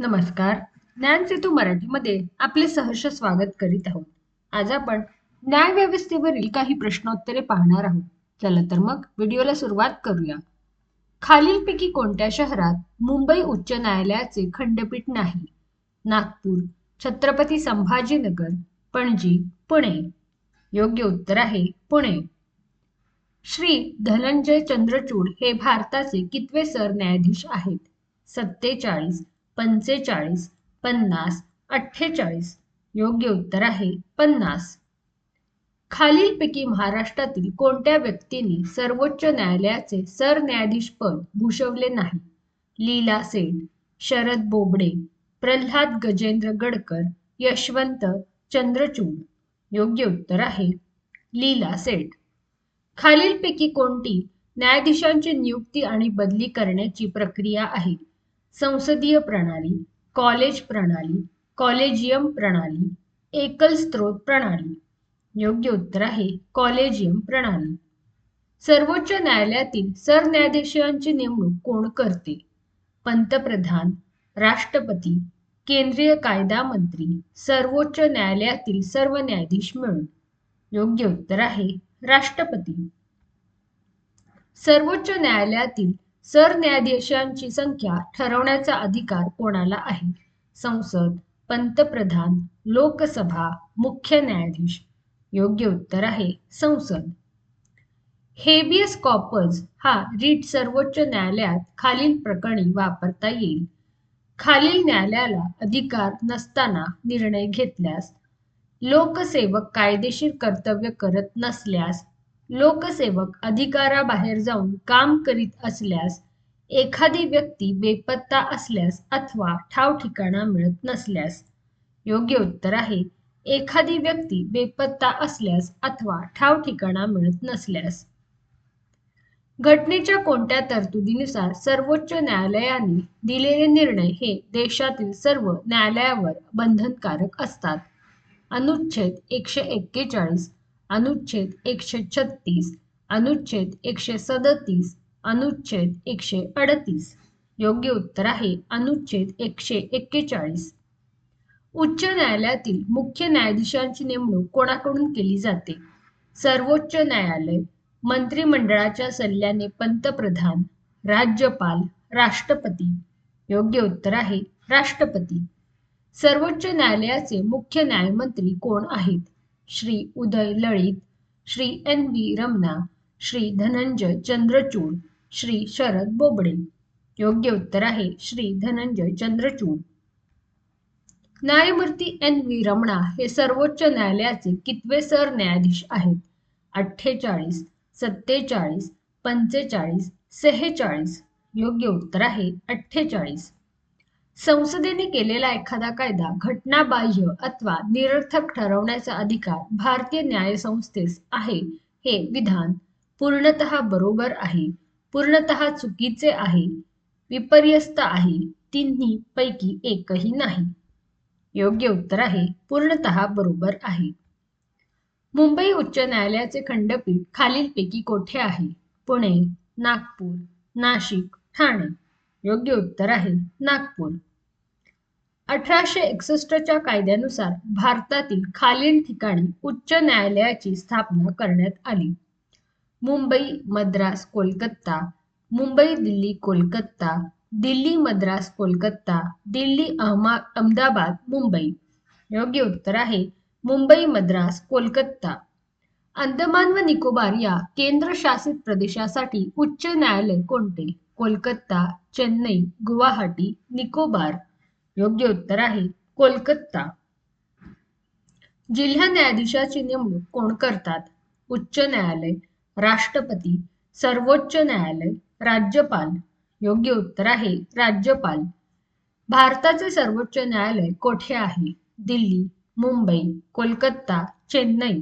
नमस्कार. ज्ञान सेतू मराठीमध्ये आपले सहर्ष स्वागत करीत आहोत. आज आपण न्यायव्यवस्थेवरील काही प्रश्नोत्तरे पाहणार आहोत. चला तर मग व्हिडिओला सुरुवात करूया. खालीलपैकी कोणत्या शहरात मुंबई उच्च न्यायालयाचे खंडपीठ नाही? नागपूर छत्रपती संभाजीनगर पणजी पुणे. योग्य उत्तर आहे पुणे. श्री धनंजय चंद्रचूड हे भारताचे कितवे सरन्यायाधीश आहेत? सत्तेचाळीस पंचेचाळीस पन्नास अठ्ठेचाळीस. योग्य उत्तर आहे पन्नास. खालीलपैकी महाराष्ट्रातील कोणत्या व्यक्तीने सर्वोच्च न्यायालयाचे सरन्यायाधीश पद भूषवले नाही? लीला सेठ शरद बोबडे प्रल्हाद गजेंद्र गडकर यशवंत चंद्रचूड. योग्य उत्तर आहे लीला सेठ खालीलपैकी कोणती न्यायाधीशांची नियुक्ती आणि बदली करण्याची प्रक्रिया आहे? संसदीय प्रणाली कॉलेज प्रणाली कॉलेजियम प्रणाली एकल स्त्रोत प्रणाली. योग्य उत्तर आहे कॉलेजियम प्रणाली. सर्वोच्च न्यायालयातील सरन्यायाधीशांची नेमणूक कोण करते? पंतप्रधान राष्ट्रपती केंद्रीय कायदा मंत्री सर्वोच्च न्यायालयातील सर्व न्यायाधीश मिळून. योग्य उत्तर आहे राष्ट्रपती. सर्वोच्च न्यायालयातील सरन्यायाधीशांची संख्या ठरवण्याचा अधिकार कोणाला आहे? संसद पंतप्रधान लोकसभा मुख्य न्यायाधीश. योग्य उत्तर आहे संसद. हेबियस कॉपज हा रीट सर्वोच्च न्यायालयात खालील प्रकरणी वापरता येईल. खालील न्यायालयाला अधिकार नसताना निर्णय घेतल्यास लोकसेवक कायदेशीर कर्तव्य करत नसल्यास लोकसेवक अधिकाराबाहेर जाऊन काम करीत असल्यास एखादी व्यक्ती बेपत्ता असल्यास अथवा ठाव ठिकाणा मिळत नसल्यास योग्य उत्तर आहे एखादी व्यक्ती बेपत्ता असल्यास अथवा ठाव ठिकाणा मिळत नसल्यास. घटनेच्या कोणत्या तरतुदीनुसार सर्वोच्च न्यायालयाने दिलेले निर्णय हे देशातील सर्व न्यायालयावर बंधनकारक असतात? अनुच्छेद एकशे एक्केचाळीस अनुच्छेद एकशे छत्तीस अनुच्छेद एकशे सदतीस अनुच्छेद एकशे अडतीस. योग्य उत्तर आहे अनुच्छेद एकशे एक्केचाळीस. उच्च न्यायालयातील मुख्य न्यायाधीशांची नेमणूक कोणाकडून केली जाते? सर्वोच्च न्यायालय मंत्रिमंडळाच्या सल्ल्याने पंतप्रधान राज्यपाल राष्ट्रपती. योग्य उत्तर आहे राष्ट्रपती. सर्वोच्च न्यायालयाचे मुख्य न्यायमंत्री कोण आहेत? Shri Uday Lalit Shri N V Ramana Shri Dhananjay Chandrachud Shri Sharad Bobde. योग्य उत्तर आहे श्री धनंजय चंद्रचूड. न्यायमूर्ती एन व्ही रमणा हे सर्वोच्च न्यायालयाचे कितवे सरन्यायाधीश आहेत? अठ्ठेचाळीस सत्तेचाळीस पंचेचाळीस सेहेचाळीस. योग्य उत्तर आहे अठ्ठेचाळीस. संसदेने केलेला एखादा कायदा घटनाबाह्य अथवा निरर्थक ठरवण्याचा अधिकार भारतीय न्यायसंस्थेस आहे हे विधान पूर्णतः बरोबर आहे पूर्णतः चुकीचे आहे विपर्यस्त आहे तिन्ही पैकी एकही नाही. योग्य उत्तर आहे पूर्णतः बरोबर आहे. मुंबई उच्च न्यायालयाचे खंडपीठ खालीलपैकी कोठे आहे? पुणे नागपूर नाशिक ठाणे. योग्य उत्तर आहे नागपूर. अठराशे एकसष्टच्या कायद्यानुसार भारतातील खालील ठिकाणी उच्च न्यायालयाची स्थापना करण्यात आली. मुंबई मद्रास कोलकाता मुंबई दिल्ली कोलकाता दिल्ली मद्रास कोलकाता दिल्ली अहमा अहमदाबाद मुंबई. योग्य उत्तर आहे मुंबई मद्रास कोलकाता. अंदमान व निकोबार या केंद्रशासित प्रदेशासाठी उच्च न्यायालय कोणते? कोलकाता चेन्नई गुवाहाटी निकोबार. योग्य उत्तर आहे. कोलकाता. जिल्हा न्यायाधीशाची नेमणूक कोण करतात? उच्च न्यायालय राष्ट्रपती सर्वोच्च न्यायालय राज्यपाल. योग्य उत्तर आहे राज्यपाल. भारताचे सर्वोच्च न्यायालय कोठे आहे? दिल्ली मुंबई कोलकाता चेन्नई.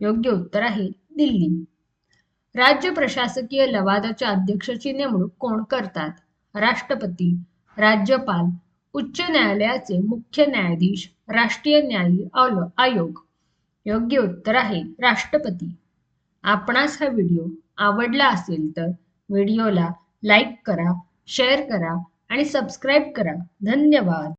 योग्य उत्तर आहे दिल्ली. राज्य प्रशासकीय लवादाच्या अध्यक्षाची नेमणूक कोण करतात? राष्ट्रपती राज्यपाल उच्च न्यायालयाचे मुख्य न्यायाधीश राष्ट्रीय न्यायी आयोग. योग्य उत्तर आहे राष्ट्रपती. आपणास हा व्हिडिओ आवडला असेल तर व्हिडिओला लाईक करा शेअर करा आणि सबस्क्राईब करा. धन्यवाद.